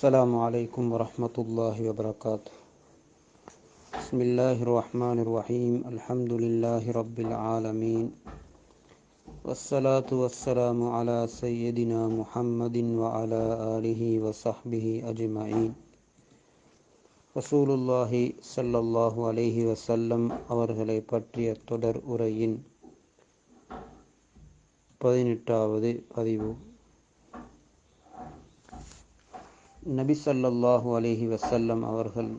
السلام عليكم ورحمة الله وبركاته بسم الله الرحمن الرحيم الحمد لله رب العالمين والصلاة والسلام على سيدنا محمد وعلى آله وصحبه أجمعين ரசூலுல்லாஹி ஸல்லல்லாஹு அலைஹி வஸல்லம் அவர்களை பற்றிய தொடர் உரையின் பதினெட்டாவது பதிவு நபி சல்லாஹு அலைஹி வசல்லம் அவர்கள்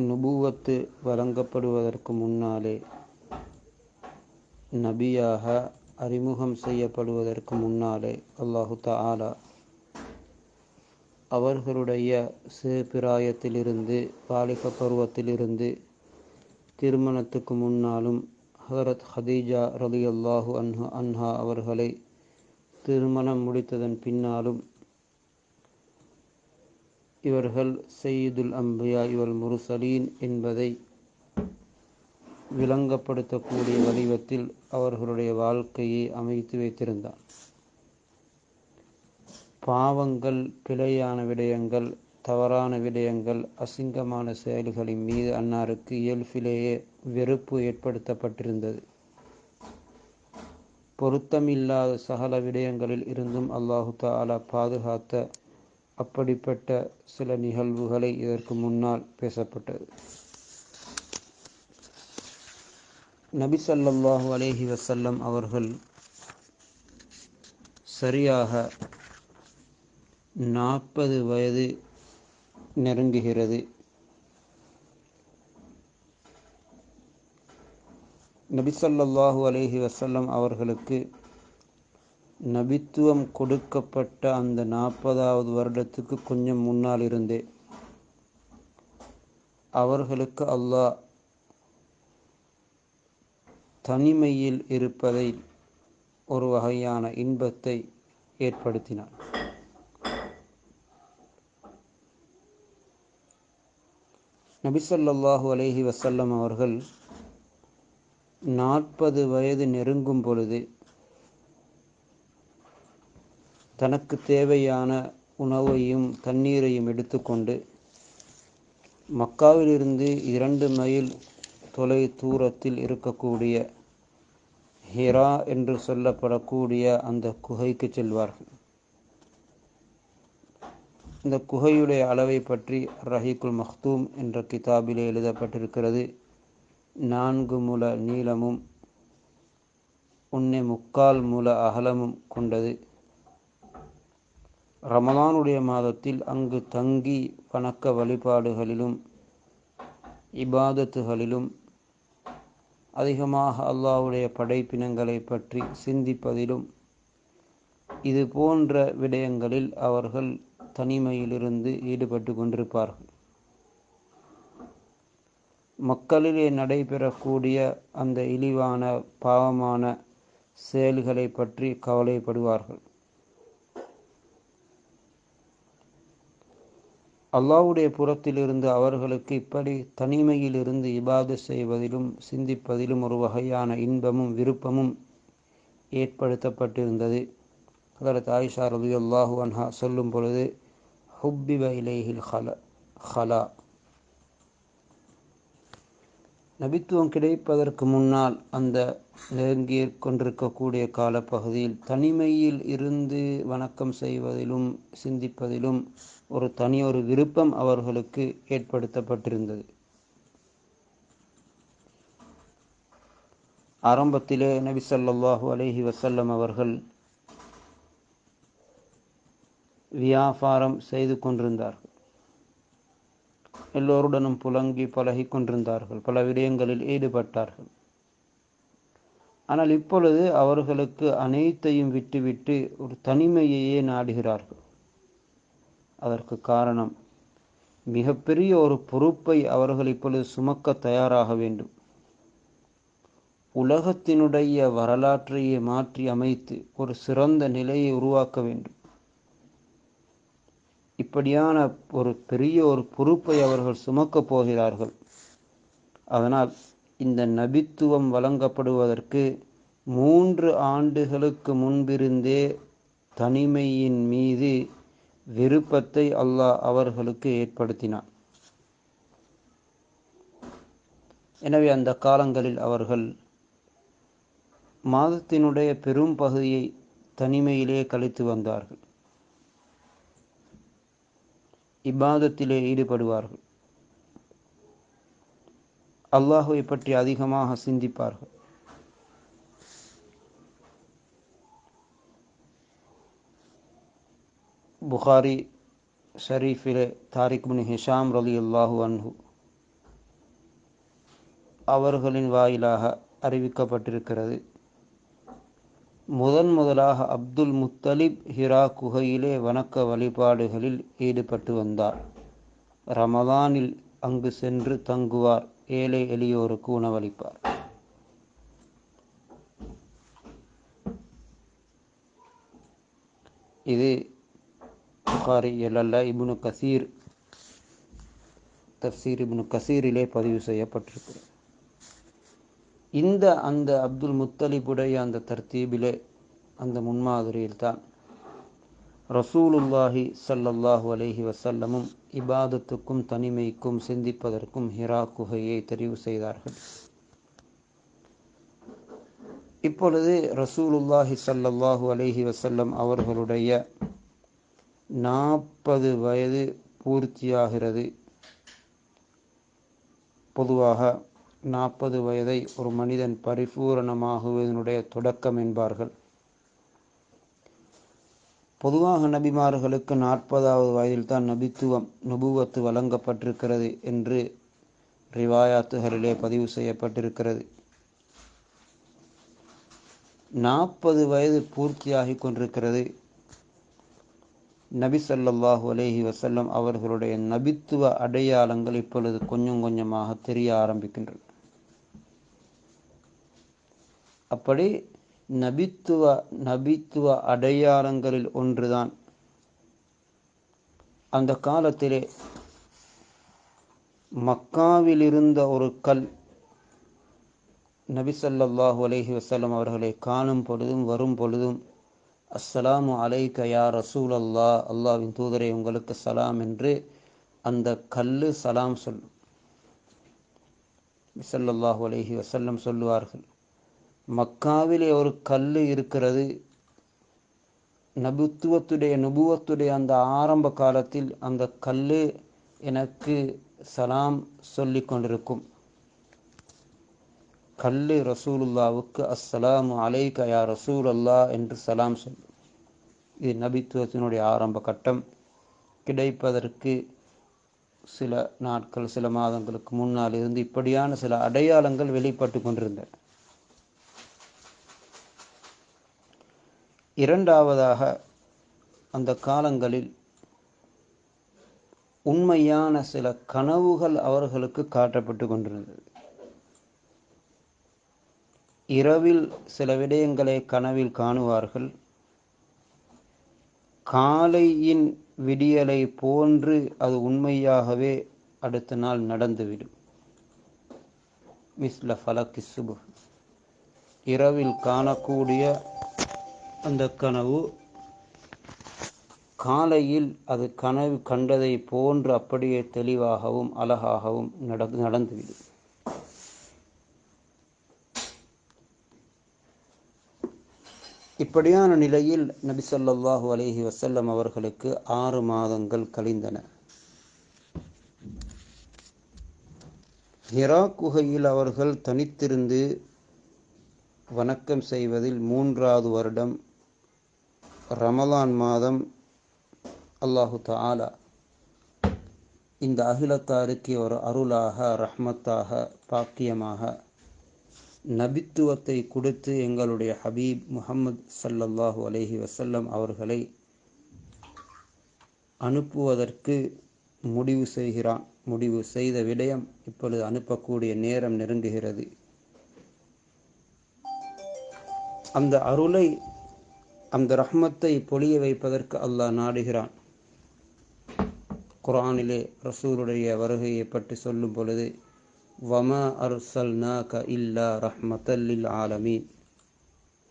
நுபுவத்து வழங்கப்படுவதற்கு முன்னாலே நபியாக அறிமுகம் செய்யப்படுவதற்கு முன்னாலே அல்லாஹு தாலா அவர்களுடைய சிறுபிராயத்திலிருந்து பாலிக பருவத்திலிருந்து திருமணத்துக்கு முன்னாலும் ஹதரத் ஹதீஜா ரலி அல்லாஹு அன்ஹா அன்ஹா அவர்களை திருமணம் முடித்ததன் பின்னாலும் இவர்கள் செய்துல் அம்பியா இவள் முருசலீன் என்பதை விளங்கப்படுத்தக்கூடிய வடிவத்தில் அவர்களுடைய வாழ்க்கையை அமைத்து வைத்திருந்தார் பாவங்கள் பிழையான விடயங்கள் தவறான விடயங்கள் அசிங்கமான செயல்களின் மீது அன்னாருக்கு இயல்பிலேயே வெறுப்பு ஏற்படுத்தப்பட்டிருந்தது. பொருத்தமில்லாத சகல விடயங்களில் இருந்தும் அல்லாஹு தாலா பாதுகாத்த அப்படிப்பட்ட சில நிகழ்வுகளை இதற்கு முன்னால் பேசப்பட்டது. நபி சல்லாஹு அலேஹி வசல்லம் அவர்கள் சரியாக நாற்பது வயது நெருங்குகிறது. நபிசல்லாஹு அலேஹி வசல்லம் அவர்களுக்கு நபித்துவம் கொடுக்கப்பட்ட அந்த நாற்பதாவது வருடத்துக்கு கொஞ்சம் முன்னால் இருந்தே அவர்களுக்கு அல்லாஹ் தனிமையில் இருப்பதை ஒரு வகையான இன்பத்தை ஏற்படுத்தினார் நபிசல்லாஹு அலேஹி வசல்லம் அவர்கள் நாற்பது வயது நெருங்கும் பொழுது தனக்கு தேவையான உணவையும் தண்ணீரையும் எடுத்துக்கொண்டு மக்காவிலிருந்து இரண்டு மைல் தொலை தூரத்தில் இருக்கக்கூடிய ஹிரா என்று சொல்லப்படக்கூடிய அந்த குகைக்கு செல்வார்கள். இந்த குகையுடைய அளவை பற்றி ரஹீக்குல் மஹ்தூம் என்ற கிதாபிலே எழுதப்பட்டிருக்கிறது. நான்கு முல நீளமும் ஒன்னே முக்கால் முல அகலமும் கொண்டது. ரமலானுடைய மாதத்தில் அங்கு தங்கி வணக்க வழிபாடுகளிலும் இபாதத்துகளிலும் அதிகமாக அல்லாவுடைய படைப்பினங்களை பற்றி சிந்திப்பதிலும் இது போன்ற விடயங்களில் அவர்கள் தனிமையிலிருந்து ஈடுபட்டு கொண்டிருப்பார்கள். மக்களிலே நடைபெறக்கூடிய அந்த இழிவான பாவமான செயல்களை பற்றி கவலைப்படுவார்கள். அல்லாவுடைய புறத்திலிருந்து அவர்களுக்கு இப்படி தனிமையிலிருந்து இபாது செய்வதிலும் சிந்திப்பதிலும் ஒரு வகையான இன்பமும் விருப்பமும் ஏற்படுத்தப்பட்டிருந்தது. அதற்கு ஆயிஷா ரவி அல்லாஹு அன்ஹா சொல்லும் பொழுது ஹுப்பிப இலைஹில் ஹல ஹலா. நபித்துவம் கிடைப்பதற்கு முன்னால் அந்த நெருங்கி கொண்டிருக்கக்கூடிய காலப்பகுதியில் தனிமையில் இருந்து வணக்கம் செய்வதிலும் சிந்திப்பதிலும் ஒரு தனியொரு விருப்பம் அவர்களுக்கு ஏற்படுத்தப்பட்டிருந்தது. ஆரம்பத்திலே நபி சொல்லாஹு அலஹி வசல்லம் அவர்கள் வியாபாரம் செய்து கொண்டிருந்தார்கள். எல்லோருடனும் புலங்கி பழகி கொண்டிருந்தார்கள். பல விடயங்களில் ஈடுபட்டார்கள். ஆனால் இப்பொழுது அவர்களுக்கு அனைத்தையும் விட்டுவிட்டு ஒரு தனிமையையே நாடுகிறார்கள். அதற்கு காரணம் மிகப்பெரிய ஒரு பொறுப்பை அவர்கள் இப்பொழுது சுமக்க தயாராக வேண்டும். உலகத்தினுடைய வரலாற்றையே மாற்றி அமைத்து ஒரு சிறந்த நிலையை உருவாக்க வேண்டும். இப்படியான ஒரு பெரிய ஒரு பொறுப்பை அவர்கள் சுமக்கப் போகிறார்கள். அதனால் இந்த நபித்துவம் வழங்கப்படுவதற்கு மூன்று ஆண்டுகளுக்கு முன்பிருந்தே தனிமையின் மீது விருப்பத்தை அல்லாஹ் அவர்களுக்கு ஏற்படுத்தினான். எனவே அந்த காலங்களில் அவர்கள் மாதத்தினுடைய பெரும் பகுதியை தனிமையிலே கழித்து வந்தார்கள். இபாதத்திலே ஈடுபடுவார்கள். அல்லாஹுவை பற்றி அதிகமாக சிந்திப்பார்கள். புகாரி ஷரீஃபிலே தாரிக் முனி ஹிஷாம் ரலி அல்லாஹு அன்ஹு அவர்களின் வாயிலாக அறிவிக்கப்பட்டிருக்கிறது. முதன் முதலாக அப்துல் முத்தலிப் ஹிரா குகையிலே வணக்க வழிபாடுகளில் ஈடுபட்டு வந்தார். ரமதானில் அங்கு சென்று தங்குவார். ஏழை எளியோருக்கு உணவளிப்பார். இது புகாரி எல்லல்ல இபுனு கசீர் தப்சீர் இபுனு கசீரிலே பதிவு செய்யப்பட்டிருக்கிறது. இந்த அந்த அப்துல் முத்தலிபுடைய அந்த தர்த்தீபிலே அந்த முன்மாதிரியில் தான் ரசூலுல்லாஹி சல்லல்லாஹு அலைஹி வசல்லமும் இபாதத்துக்கும் தனிமைக்கும் சிந்திப்பதற்கும் ஹிரா குகையை தெரிவு செய்தார்கள். இப்பொழுது ரசூலுல்லாஹி சல்லல்லாஹு அலைஹி வசல்லம் அவர்களுடைய நாற்பது வயது பூர்த்தியாகிறது. பொதுவாக நாற்பது வயதை ஒரு மனிதன் பரிபூரணமாகுவதனுடைய தொடக்கம் என்பார்கள். பொதுவாக நபிமார்களுக்கு நாற்பதாவது வயதில் தான் நபித்துவம் நுபுவத்து வழங்கப்பட்டிருக்கிறது என்று ரிவாயாத்துகளிலே பதிவு செய்யப்பட்டிருக்கிறது. நாற்பது வயது பூர்த்தியாகி கொண்டிருக்கிறது. நபி சல்லாஹூ அலேஹி வசல்லம் அவர்களுடைய நபித்துவ அடையாளங்கள் இப்பொழுது கொஞ்சம் கொஞ்சமாக தெரிய ஆரம்பிக்கின்றன. அப்படி நபித்துவ நபித்துவ அடையாளங்களில் ஒன்றுதான். அந்த காலத்திலே மக்காவில் இருந்த ஒரு கல் நபி சல்லாஹூ அலஹி வசல்லம் அவர்களை காணும் பொழுதும் வரும் பொழுதும் அஸ்ஸலாமு அலைக்க யா ரசூல் அல்லா அல்லாவின் தூதரை உங்களுக்கு சலாம் என்று அந்த கல்லு சலாம் சொல்லும். சல்லல்லாஹு அலஹி வசல்லம் சொல்லுவார்கள். மக்காவிலே ஒரு கல் இருக்கிறது. நபுத்துவத்துடைய நுபுவத்துடைய அந்த ஆரம்ப காலத்தில் அந்த கல் எனக்கு சலாம் சொல்லி கொண்டிருக்கும். கல் ரசூலுல்லாவுக்கு அஸ்ஸலாமு அலைக யா ரசூல் அல்லா என்று சலாம் சொல்லும் இது நபித்துவத்தினுடைய ஆரம்ப கட்டம். கிடைப்பதற்கு சில நாட்கள் சில மாதங்களுக்கு முன்னால் இருந்து இப்படியான சில அடையாளங்கள் வெளிப்பட்டு கொண்டிருந்தன. இரண்டாவதாக அந்த காலங்களில் உண்மையான சில கனவுகள் அவர்களுக்கு காட்டப்பட்டு கொண்டிருந்தது. இரவில் சில விடயங்களை கனவில் காணுவார்கள். காலையின் விடியலை போன்று அது உண்மையாகவே அடுத்த நாள் நடந்துவிடும். மிஸ்ல ஃபலக்கி சுபு. இரவில் காணக்கூடிய அந்த கனவு காலையில் அது கனவு கண்டதை போன்று அப்படியே தெளிவாகவும் அழகாகவும் நட நடந்துவிடும். இப்படியான நிலையில் நபி சொல்லாஹு அலஹி வசல்லம் அவர்களுக்கு ஆறு மாதங்கள் கழிந்தன. ஹிரா குகையில் அவர்கள் தனித்திருந்து வணக்கம் செய்வதில் மூன்றாவது வருடம் ரமலான் மாதம் அல்லாஹு தாலா இந்த அகிலத்தாருக்கு ஒரு அருளாக ரஹ்மத்தாக பாக்கியமாக நபித்துவத்தை கொடுத்து எங்களுடைய ஹபீப் முகமது சல்லல்லாஹு அலஹி வசல்லம் அவர்களை அனுப்புவதற்கு முடிவு செய்கிறான். முடிவு செய்த விடயம் இப்பொழுது அனுப்பக்கூடிய நேரம் நெருங்குகிறது. அந்த அருளை அந்த ரஹ்மத்தை பொழிய வைப்பதற்கு அல்லாஹ் நாடுகிறான். குரானிலே ரசூலுடைய வருகையை பற்றி சொல்லும் பொழுது வமா அர்சல்னாக இல்லா ரஹ்மத்தல்லில் ஆலமீன்.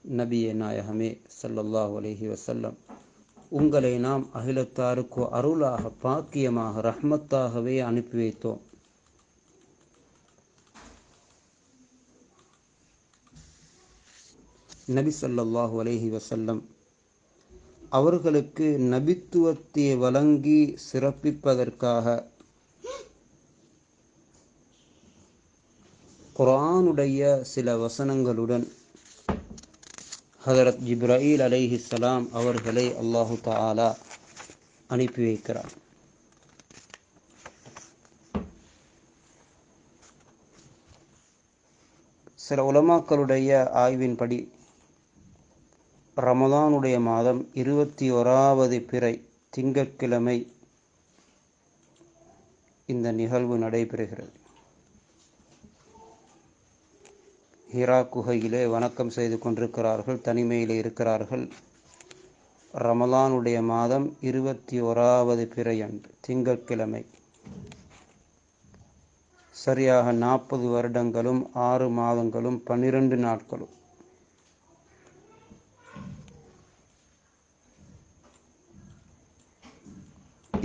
நபிய நாயகமே சல்லல்லாஹு அலஹி வசல்லம் உங்களை நாம் அகிலத்தாருக்கு அருளாக பாக்கியமாக ரஹ்மத்தாகவே அனுப்பி வைத்தோம். நபி ஸல்லல்லாஹு அலைஹி வசல்லம் அவர்களுக்கு நபித்துவத்தை வழங்கி சிறப்பிப்பதற்காக குரானுடைய சில வசனங்களுடன் ஹதரத் ஜிப்ராயில் சலாம் அவர்களை அல்லாஹு தாலா அனுப்பி வைக்கிறார். சில உலமாக்களுடைய ஆய்வின்படி ரமதானுடைய மாதம் இருபத்தி ஓராவது பிறை திங்கட்கிழமை இந்த நிகழ்வு நடைபெறுகிறது. ஹிரா குகையிலே வணக்கம் செய்து கொண்டிருக்கிறார்கள் தனிமையில் இருக்கிறார்கள். ரமலானுடைய மாதம் இருபத்தி ஓராவது பிறை அன்று திங்கட்கிழமை. சரியாக நாற்பது வருடங்களும் ஆறு மாதங்களும் பன்னிரண்டு நாட்களும்.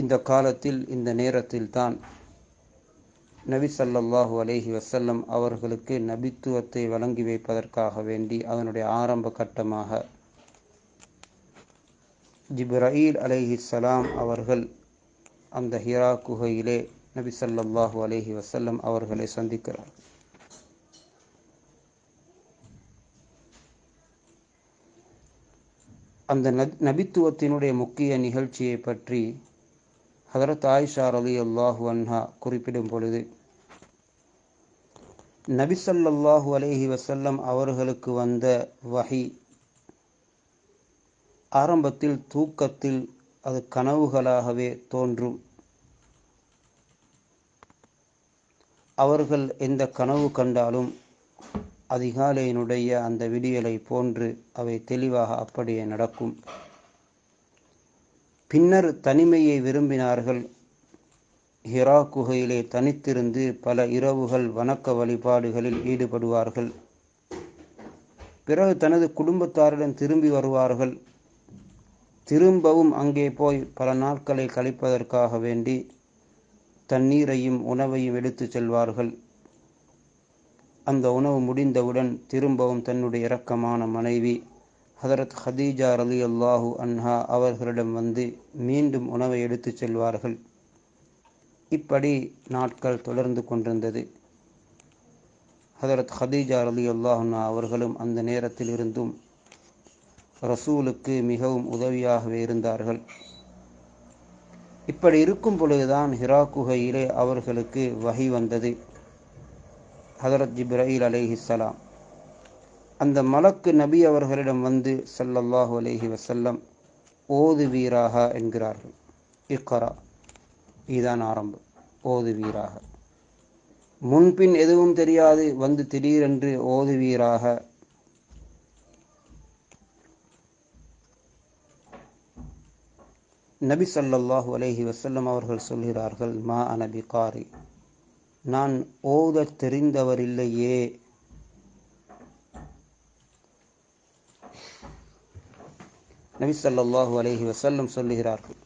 இந்த காலத்தில் இந்த நேரத்தில் தான் நபி ஸல்லல்லாஹு அலேஹி வசல்லம் அவர்களுக்கு நபித்துவத்தை வழங்கி வைப்பதற்காக வேண்டி அதனுடைய ஆரம்ப கட்டமாக ஜிப்ரஈல் அலைஹிஸ்ஸலாம் அவர்கள் அந்த ஹிரா குகையிலே நபி சல்லாஹூ அலேஹி வசல்லம் அவர்களை சந்திக்கிறார். அந்த நபித்துவத்தினுடைய முக்கிய நிகழ்ச்சியை பற்றி ஹதரத் ஆயிஷா அலி அல்லாஹு அன்ஹா குறிப்பிடும் பொழுது நபிசல்லாஹு அலேஹி வசல்லம் அவர்களுக்கு வந்த வகி ஆரம்பத்தில் தூக்கத்தில் அது கனவுகளாகவே தோன்றும். அவர்கள் எந்த கனவு கண்டாலும் அதிகாலையினுடைய அந்த விடியலை போன்று அவை தெளிவாக அப்படியே நடக்கும். பின்னர் தனிமையை விரும்பினார்கள். ஹிரா குகையிலே தனித்திருந்து பல இரவுகள் வணக்க வழிபாடுகளில் ஈடுபடுவார்கள். பிறகு தனது குடும்பத்தாருடன் திரும்பி வருவார்கள். திரும்பவும் அங்கே போய் பல நாட்களை கழிப்பதற்காக வேண்டி தண்ணீரையும் உணவையும் எடுத்துச் செல்வார்கள். அந்த உணவு முடிந்தவுடன் திரும்பவும் தன்னுடைய இரக்கமான மனைவி ஹதரத் ஹதீஜா அலி அல்லாஹூ அன்ஹா அவர்களிடம் வந்து மீண்டும் உணவை எடுத்துச் செல்வார்கள். இப்படி நாட்கள் தொடர்ந்து கொண்டிருந்தது. ஹதரத் ஹதீஜா அலி அல்லாஹுன்னா அவர்களும் அந்த நேரத்தில் இருந்தும் ரசூலுக்கு மிகவும் உதவியாகவே இருந்தார்கள். இப்படி இருக்கும் பொழுதுதான் ஹிரா குகையிலே அவர்களுக்கு வகை வந்தது. ஹதரத் ஜிப்ரயில் அலைஹிஸ்ஸலாம் அந்த மலக்கு நபி அவர்களிடம் வந்து சல்லல்லாஹு அலைஹி வசல்லம் ஓதுவீராக என்கிறார்கள். இக்கரா இதுதான் ஆரம்பம். ஓதுவீராக முன்பின் எதுவும் தெரியாது வந்து திடீரென்று ஓதுவீராக நபி சல்லல்லாஹு அலைஹி வசல்லம் அவர்கள் சொல்கிறார்கள் மா அனபி காரி நான் ஓதத் தெரிந்தவரில்லையே நபி ஸல்லல்லாஹு அலைஹி வஸல்லம் சொல்லுகிறார்கள்.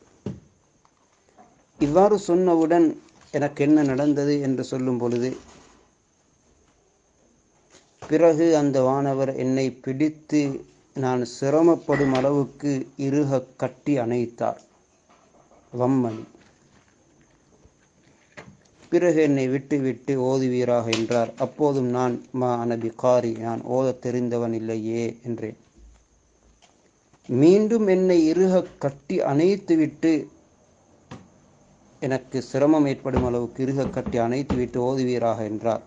இவ்வாறு சொன்னவுடன் எனக்கு என்ன நடந்தது என்று சொல்லும் பொழுது பிறகு அந்த வானவர் என்னை பிடித்து நான் சிரமப்படும் அளவுக்கு இருக கட்டி அணைத்தார். வம்மணி. பிறகு என்னை விட்டு விட்டு ஓதுவீராக என்றார். அப்போதும் நான் மா அனபி காரி நான் ஓதத் தெரிந்தவன் இல்லையே என்றேன். மீண்டும் என்னை இருக கட்டி அணைத்துவிட்டு எனக்கு சிரமம் ஏற்படும் அளவுக்கு இருக கட்டி அணைத்துவிட்டு ஓதுவீராக என்றார்.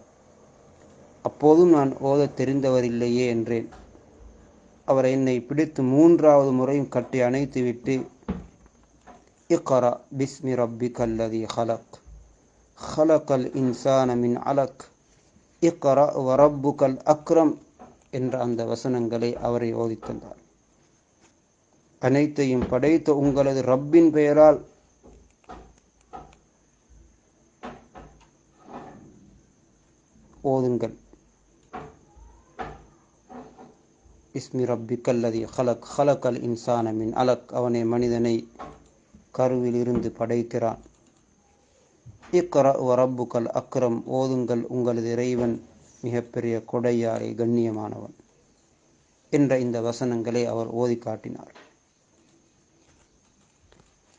அப்போதும் நான் ஓதத் தெரிந்தவர் இல்லையே என்றேன். அவர் என்னை பிடித்து மூன்றாவது முறையும் கட்டி அணைத்துவிட்டு இக்கரா பிஸ்மி ரப்பி கல்லதி ஹலக் ஹலக்கல் இன்சான மின் அலக் யரா வரப்பு கல் அக்ரம் என்ற அந்த வசனங்களை அவரை ஓதித்தந்தார் அனைத்தையும் படைத்த உங்களது ரப்பின் பெயரால் ஓதுங்கள். இஸ்மி ரப்பிக்கல்லதி ஹலக் ஹலக் அல் இன்சானமின் அலக். அவனே மனிதனை கருவில் இருந்து படைக்கிறான் இக்கர ரப்புக்கல் அக்ரம். ஓதுங்கள் உங்களது இறைவன் மிகப்பெரிய கொடையாரை கண்ணியமானவன். என்ற இந்த வசனங்களை அவர் ஓதி காட்டினார்.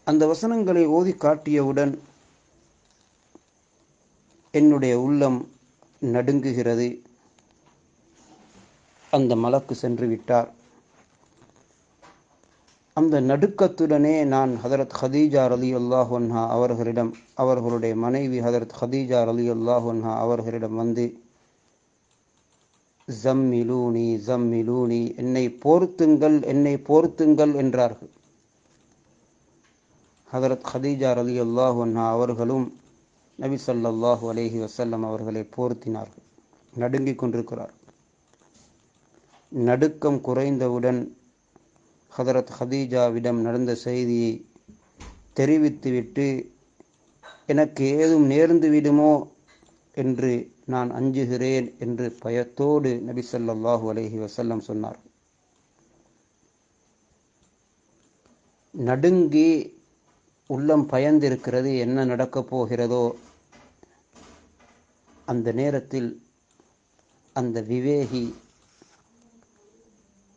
அந்த வசனங்களை ஓதி காட்டியவுடன் என்னுடைய உள்ளம் நடுங்குகிறது. அந்த மலக்கு சென்று விட்டார். அந்த நடுக்கத்துடனே நான் ஹதரத் ஹதீஜா அலி அல்லாஹொன்ஹா அவர்களிடம் அவர்களுடைய மனைவி ஹதரத் ஹதீஜா அலி அல்லாஹொன்ஹா அவர்களிடம் வந்து ஜம்மிலூனி ஜம்மிலூனி என்னை போர்த்துங்கள் என்னை போர்த்துங்கள் என்றார்கள். ஹதரத் ஹதீஜா அலி அல்லாஹன்ஹா அவர்களும் நபி சல்லாஹூ அலேஹி வசல்லம் அவர்களை போர்த்தினார்கள். நடுங்கிக் கொண்டிருக்கிறார். நடுக்கம் குறைந்தவுடன் ஹதரத் ஹதீஜாவிடம் நடந்த செய்தியை தெரிவித்துவிட்டு எனக்கு ஏதும் நேர்ந்து விடுமோ என்று நான் அஞ்சுகிறேன் என்று பயத்தோடு நபி சொல்லாஹூ அலஹி வசல்லம் சொன்னார். நடுங்கி உள்ளம் பயந்திருக்கிறது என்ன நடக்கப் போகிறதோ அந்த நேரத்தில் அந்த விவேகி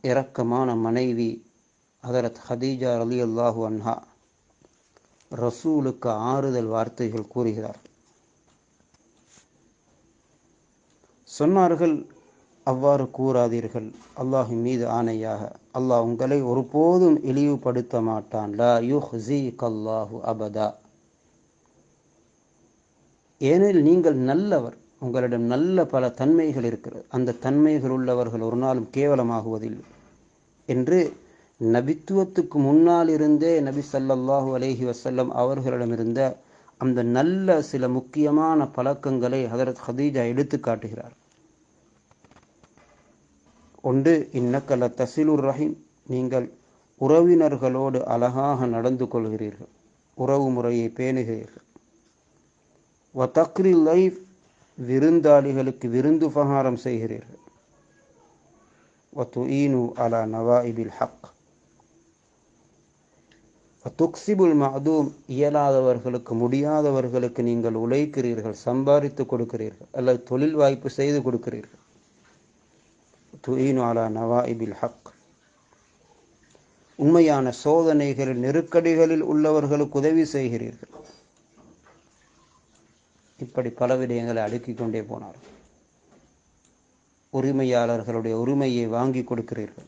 இரக்கமான மனைவி ஹதரத் ஹதீஜா அலி அல்லாஹு அன்ஹா ரசூலுக்கு ஆறுதல் வார்த்தைகள் கூறுகிறார். சொன்னார்கள் அவ்வாறு கூறாதீர்கள். அல்லாஹின் மீது ஆணையாக. அல்லாஹ் உங்களை ஒருபோதும் இழிவுபடுத்த மாட்டான். லா யுஹ்ஸி கல்லாஹு அபதா. ஏனெனில் நீங்கள் நல்லவர். உங்களிடம் நல்ல பல தன்மைகள் இருக்கிறது. அந்த தன்மைகள் உள்ளவர்கள் ஒரு நாளும் கேவலமாகுவதில்லை என்று நபித்துவத்துக்கு முன்னால் இருந்தே நபி சல்லல்லாஹு அலேஹி வசல்லம் அவர்களிடமிருந்த அந்த நல்ல சில முக்கியமான பழக்கங்களை ஹதரத் ஹதீஜா எடுத்து காட்டுகிறார். ஒன்று இன்னக்கல தசிலுர் ரஹீம் நீங்கள் உறவினர்களோடு அழகாக நடந்து கொள்கிறீர்கள். உறவு முறையை பேணுகிறீர்கள். வதக்ரி லைஃப் விருந்தாளிகளுக்கு விருந்து உபகாரம் செய்கிறீர்கள். வத்துஈனு அலா நவாஇபில் ஹக். துக்சிபுல் மதூம் இயலாதவர்களுக்கு முடியாதவர்களுக்கு நீங்கள் உழைக்கிறீர்கள் சம்பாதித்து கொடுக்கிறீர்கள் அல்லது தொழில் வாய்ப்பு செய்து கொடுக்கிறீர்கள். துயினு அலா நவாஇபில் ஹக். உண்மையான சோதனைகளில் நெருக்கடிகளில் உள்ளவர்களுக்கு உதவி செய்கிறீர்கள். இப்படி பல விடயங்களை அடுக்கிக் கொண்டே போனார். உரிமையாளர்களுடைய உரிமையை வாங்கி கொடுக்கிறீர்கள்.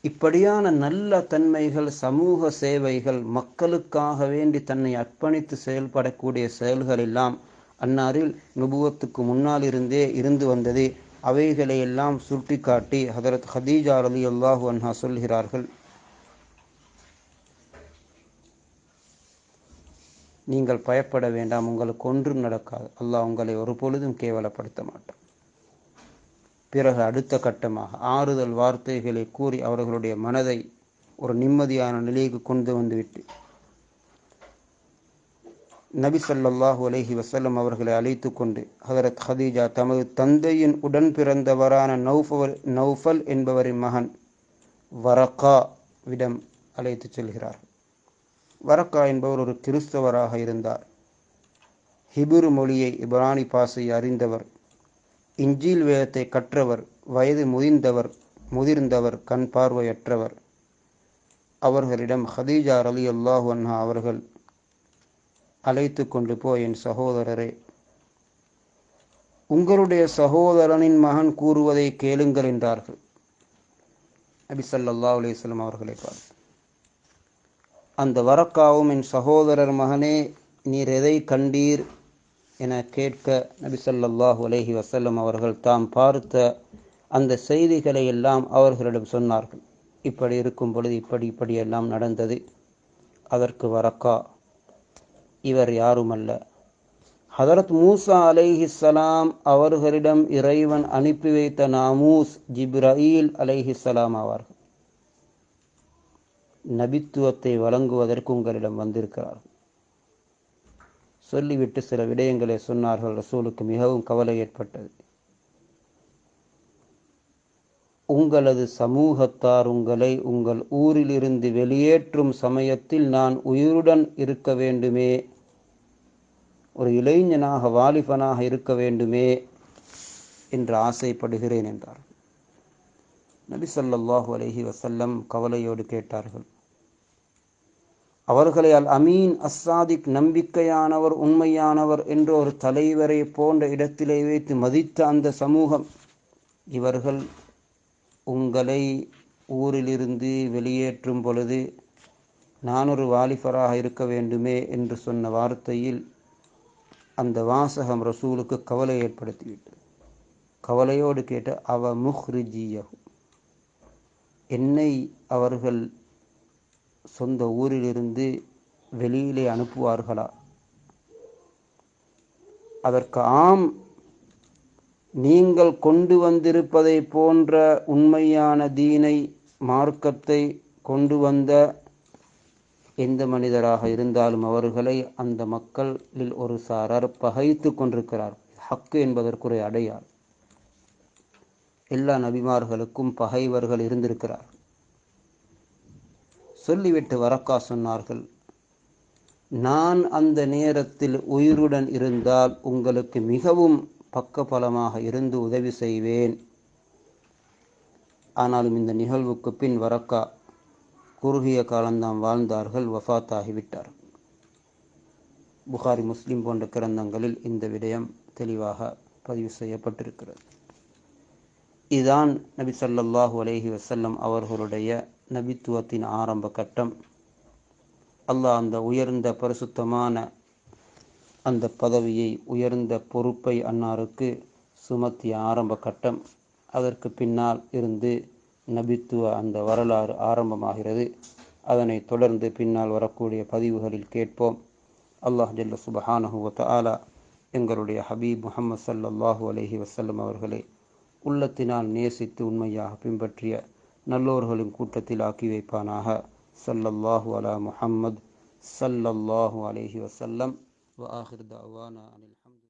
இப்படியான நல்ல தன்மைகள் சமூக சேவைகள் மக்களுக்காக வேண்டி தன்னை அர்ப்பணித்து செயல்படக்கூடிய செயல்கள் எல்லாம் அன்னாரில் நுபுவத்துக்கு முன்னால் இருந்தே இருந்து வந்தது அவைகளை எல்லாம் சுட்டிக்காட்டி ஹதரத் ஹதீஜா அலி அல்லாஹு அன்ஹா சொல்கிறார்கள். நீங்கள் பயப்பட வேண்டாம் உங்களுக்கு ஒன்றும் நடக்காது. அல்லாஹ் உங்களை ஒரு பொழுதும் கேவலப்படுத்த மாட்டான். பிறகு அடுத்த கட்டமாக ஆறுதல் வார்த்தைகளை கூறி அவர்களுடைய மனதை ஒரு நிம்மதியான நிலைக்கு கொண்டு வந்துவிட்டு நபி சல்லாஹூ அலஹி வசல்லம் அவர்களை அழைத்து கொண்டு ஹதரத் ஹதீஜா தமது தந்தையின் உடன் பிறந்தவரான நௌஃபல் நௌஃபல் என்பவரின் மகன் வரக்கா விடம் அழைத்து செல்கிறார். வரக்கா என்பவர் ஒரு கிறிஸ்தவராக இருந்தார். ஹிபுரு மொழியை இப்ரானி பாசை அறிந்தவர் இஞ்சில் வேதத்தை கற்றவர் வயது முதிர்ந்தவர் முதிர்ந்தவர் கண் பார்வையற்றவர். அவர்களிடம் ஹதீஜா அலி அல்லாஹு அன்ஹா அவர்கள் அழைத்து கொண்டு போய் என் சகோதரரே. உங்களுடைய சகோதரனின் மகன் கூறுவதை கேளுங்கள் என்றார்கள். நபி சல்லா அலிஸ்லாம் அவர்களை பார்த்து அந்த வரக்காவும் என் சகோதரர் மகனே நீர் எதை கண்டீர் என கேட்க நபி சல்லாஹூ அலஹி வசல்லம் அவர்கள் தாம் பார்த்த அந்த செய்திகளை எல்லாம் அவர்களிடம் சொன்னார்கள். இப்படி இருக்கும் பொழுது இப்படி இப்படியெல்லாம் நடந்தது. அதற்கு வரக்கா இவர் யாருமல்ல. ஹதரத் மூசா அலைஹிஸ்ஸலாம் அவர்களிடம் இறைவன் அனுப்பி வைத்த நாமூஸ் ஜிப்ரஈல் அலைஹிஸ்ஸலாம் ஆவார்கள். நபித்துவத்தை வழங்குவதற்கு உங்களிடம் வந்திருக்கிறார்கள். சொல்லிவிட்டு சில விடயங்களை சொன்னார்கள் ரசூலுக்கு மிகவும் கவலை ஏற்பட்டது. உங்களது சமூகத்தார் உங்களை உங்கள் ஊரிலிருந்து வெளியேற்றும் சமயத்தில் நான் உயிருடன் இருக்க வேண்டுமே. ஒரு இளைஞனாக வாலிபனாக இருக்க வேண்டுமே என்று ஆசைப்படுகிறேன் என்றார் நபி சொல்லாஹு அலஹி வசல்லம் கவலையோடு கேட்டார்கள். அவர்களை அல் அமீன் அஸ்ஸாதிக் நம்பிக்கையானவர் உண்மையானவர் என்ற ஒரு தலைவரை போன்ற இடத்திலே வைத்து மதித்த அந்த சமூகம் இவர்கள் உங்களை ஊரிலிருந்து வெளியேற்றும் பொழுது நான் ஒரு வாலிபராக இருக்க வேண்டுமே என்று சொன்ன வார்த்தையில் அந்த வாசகம் ரசூலுக்கு கவலை ஏற்படுத்திவிட்டது. கவலையோடு கேட்ட அவ முஹ்ரிஜியஹு. என்னை அவர்கள் சொந்த ஊரிலிருந்து வெளியிலே அனுப்புவார்களா? அதற்கு ஆம் நீங்கள் கொண்டு வந்திருப்பதை போன்ற உண்மையான தீனை மார்க்கத்தை கொண்டு வந்த எந்த மனிதராக இருந்தாலும் அவர்களை அந்த மக்களில் ஒரு சாரார் பகைத்து கொண்டிருக்கிறார். ஹக்கு என்பதற்குரிய அடையாள் எல்லா நபிமார்களுக்கும் பகைவர்கள் இருந்திருக்கிறார். சொல்லிவிட்டு வரக்கா சொன்னார்கள் நான் அந்த நேரத்தில் உயிருடன் இருந்தால் உங்களுக்கு மிகவும் பக்கபலமாக இருந்து உதவி செய்வேன். ஆனாலும் இந்த நிகழ்வுக்கு பின் வரக்கா குறுகிய காலந்தாம் வாழ்ந்தார்கள் வஃத்தாகிவிட்டார். புகாரி முஸ்லிம் போன்ற கிரந்தங்களில் இந்த விடயம் தெளிவாக பதிவு செய்யப்பட்டிருக்கிறது. இதுதான் நபி ஸல்லல்லாஹு அலஹி வசல்லம் அவர்களுடைய நபித்துவத்தின் ஆரம்ப கட்டம். அல்லாஹ் அந்த உயர்ந்த பரிசுத்தமான அந்த பதவியை உயர்ந்த பொறுப்பை அன்னாருக்கு சுமத்திய ஆரம்ப கட்டம். அதற்கு பின்னால் இருந்து நபித்துவ அந்த வரலாறு ஆரம்பமாகிறது. அதனை தொடர்ந்து பின்னால் வரக்கூடிய பதிவுகளில் கேட்போம். அல்லாஹ் ஜல்ல சுபஹானஹு ஆலா எங்களுடைய ஹபீப் முஹம்மது சல்லாஹூ அலஹி வசல்லம் அவர்களை உள்ளத்தினால் நேசித்து உண்மையாக பின்பற்றிய நல்லோர்களின் கூட்டத்தில் ஆக்கி வைப்பானாக. ஸல்லல்லாஹு அலா முஹம்மத் ஸல்லல்லாஹு அலஹி வசல்லம் وآخر دعوانا أن الحمد